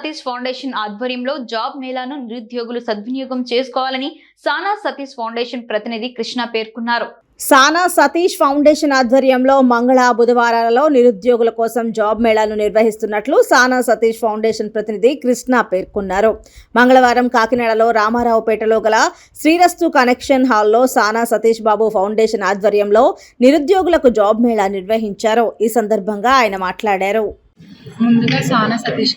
Satish foundation ఆధ్వర్యంలో job మేళాను నిరుద్యోగులు సద్వినియోగం చేసుకోవాలని సానా సతీష్ ఫౌండేషన్ ప్రతినిధి కృష్ణ పేర్కొన్నారు. సానా సతీష్ ఫౌండేషన్ ఆధ్వర్యంలో మంగళ బుధవారాలలో నిరుద్యోగుల కోసం జాబ్ మేళాను నిర్వహిస్తున్నట్లు సానా సతీష్ ఫౌండేషన్ ప్రతినిధి కృష్ణ పేర్కొన్నారు. మంగళవారం కాకినాడలో రామారావుపేటలో గల శ్రీరస్తు కనెక్షన్ హాల్లో సానా సతీష్ బాబు ఫౌండేషన్ ఆధ్వర్యంలో నిరుద్యోగులకు జాబ్ మేళా నిర్వహించారు. ఈ సందర్భంగా ఆయన మాట్లాడారు. ముందుగా సానా సతీష్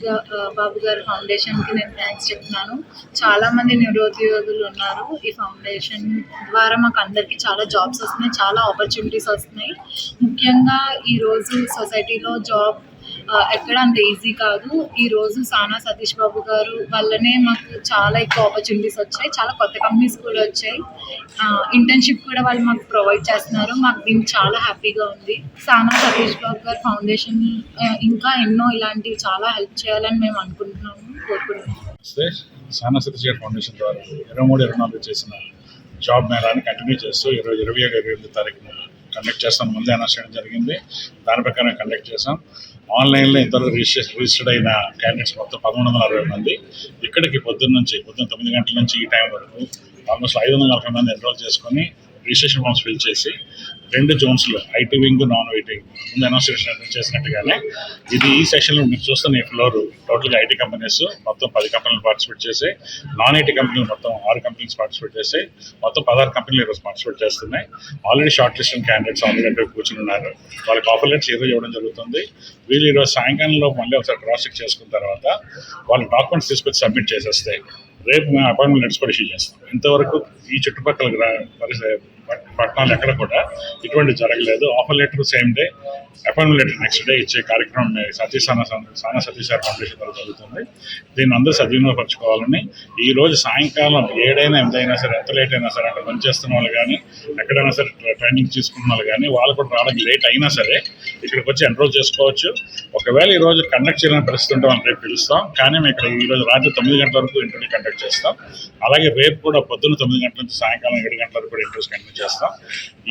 బాబు గారి ఫౌండేషన్కి నేను థ్యాంక్స్ చెప్తున్నాను. చాలామంది నిరుద్యోగులు ఉన్నారు. ఈ ఫౌండేషన్ ద్వారా మాకు అందరికీ చాలా జాబ్స్ వస్తున్నాయి చాలా ఆపర్చునిటీస్ వస్తున్నాయి. ముఖ్యంగా ఈరోజు సొసైటీలో జాబ్ ఎక్కడ అంత ఈజీ కాదు. ఈరోజు సానా సతీష్ బాబు గారు వల్లనే మాకు చాలా ఎక్కువ ఆపర్చునిటీస్ వచ్చాయి. చాలా కొత్త కంపెనీస్ కూడా వచ్చాయి. ఇంటర్న్షిప్ కూడా వాళ్ళు మాకు ప్రొవైడ్ చేస్తున్నారు. మాకు దీనికి చాలా హ్యాపీగా ఉంది. సానా సతీష్ బాబు గారు ఫౌండేషన్ ఇంకా ఎన్నో ఇలాంటివి చాలా హెల్ప్ చేయాలని మేము అనుకుంటున్నాము కోరుకుంటున్నాము. సానా సతీష్ గారి ఫౌండేషన్ ద్వారా ఇరవై మూడు ఇరవై నాలుగు చేసిన జాబ్ మేళాన్ని కంటిన్యూ చేస్తూ ఇరవై ఇరవై ఇరవై ఎనిమిది తారీఖున కండక్ట్ చేస్తాం ముందే అనౌన్స్ చేయడం జరిగింది. దాని ప్రకారం కండక్ట్ చేసాం ఆన్లైన్లో ఇంతవరకు రిజిస్టర్ రిజిస్టర్డ్ అయిన క్యాండిడేట్స్ మొత్తం పదమూడు వందల అరవై మంది. ఇక్కడికి పొద్దున్న నుంచి పొద్దున్న తొమ్మిది గంటల నుంచి ఈ టైం వరకు ఆల్మోస్ట్ ఐదు వందల నలభై మంది ఎన్రోల్ చేసుకొని రిజిస్ట్రేషన్ ఫామ్స్ ఫిల్ చేసి రెండు జోన్స్లో ఐటీ వింగ్ నాన్ ఐటీ ముందు అనౌన్స్ చేసినట్టుగానే ఇది ఈ సెషన్లో మీరు చూస్తున్న ఈ ఫ్లోర్ టోటల్గా ఐటీ కంపెనీస్ మొత్తం పది కంపెనీలు పార్టిసిపేట్ చేసి నాన్ ఐటీ కంపెనీలు మొత్తం ఆరు కంపెనీస్ పార్టిసిపేట్ చేసి మొత్తం పదహారు కంపెనీలు ఈరోజు పార్టిసిపేట్ చేస్తున్నాయి. Already short list candidates already అక్కడ కూర్చుని ఉన్నారు. వాళ్ళకి ఆఫర్ లెట్స్ ఈరోజు ఇవ్వడం జరుగుతుంది. వీళ్ళు ఈరోజు సాయంకాలంలో మళ్ళీ ఒకసారి క్రాస్ చెక్ చేసుకున్న తర్వాత వాళ్ళ డాక్యుమెంట్స్ తీసుకొచ్చి సబ్మిట్ చేసేస్తే రేపు మేము అపాయింట్మెంట్ లెటర్స్ కూడా ఇష్యూ చేస్తాం. ఇంతవరకు ఈ చుట్టుపక్కల గ్రా- పట్టణాలు ఎక్కడ కూడా ఇటువంటి జరగలేదు. Offer letter same day appointment letter next day ఇచ్చే కార్యక్రమం మీ సతీష్ సానా సానా సతీష్ గారి ఫౌండేషన్ ద్వారా జరుగుతుంది. దీన్ని అందరూ సద్వినియోగపరచుకోవాలని ఈ రోజు సాయంకాలం ఏడైనా ఎంతైనా సరే ఎంత లేట్ అయినా సరే అక్కడ పనిచేస్తున్న వాళ్ళు కానీ ఎక్కడైనా సరే ట్ర- ట్రైనింగ్ తీసుకున్న వాళ్ళు కానీ వాళ్ళు కూడా రావడానికి లేట్ అయినా సరే ఇక్కడికి వచ్చి ఎన్రోల్ చేసుకోవచ్చు. ఒకవేళ ఈ రోజు కండక్ట్ చేయలేని పరిస్థితి ఉంటే మనం రేపు పిలుస్తాం. కానీ మేము ఇక్కడ ఈ రోజు రాత్రి తొమ్మిది గంటల వరకు ఇంటర్వ్యూ కండక్ట్ చేస్తాం. అలాగే రేపు కూడా పొద్దున్న తొమ్మిది గంటల నుంచి సాయంకాలం ఏడు గంటల వరకు కూడా ఇంటర్వ్యూస్ కండక్ట్ చేస్తాం.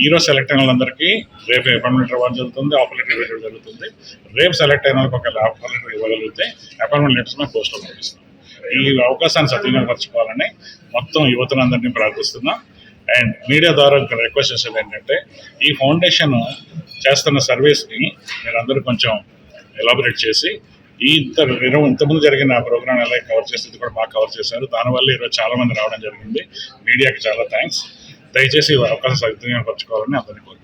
ఈరోజు సెలెక్ట్ అయిన వాళ్ళందరికీ రేపు అపాయింట్మెంట్ ఇవ్వడం జరుగుతుంది ఆఫర్ లెటర్ ఇవ్వడం జరుగుతుంది. రేపు సెలెక్ట్ అయిన వాళ్ళకి ఒకవేళ ఆఫర్ లెటర్ ఇవ్వగలిగితే అపాయింట్మెంట్ లెటర్స్ మేము పోస్ట్లో పంపిస్తాం. ఈ అవకాశాన్ని సద్వినియోగపరచుకోవాలని మొత్తం యువతలందరినీ ప్రార్థిస్తున్నాం. అండ్ మీడియా ద్వారా ఇక్కడ రిక్వెస్ట్ చేసేది ఏంటంటే ఈ ఫౌండేషన్ చేస్తున్న సర్వీస్ని మీరు అందరూ కొంచెం ఎలాబరేట్ చేసి ఈ ఇంత ఇరవై ఇంతకుముందు జరిగిన ప్రోగ్రామ్ ఎలా కవర్ చేస్తుంది కూడా బాగా కవర్ చేశారు. దానివల్ల ఈరోజు చాలా మంది రావడం జరిగింది. మీడియాకి చాలా థ్యాంక్స్ దయచేసి వారి అవకాశం సద్వినియోగపరచుకోవాలని అతని కోరిక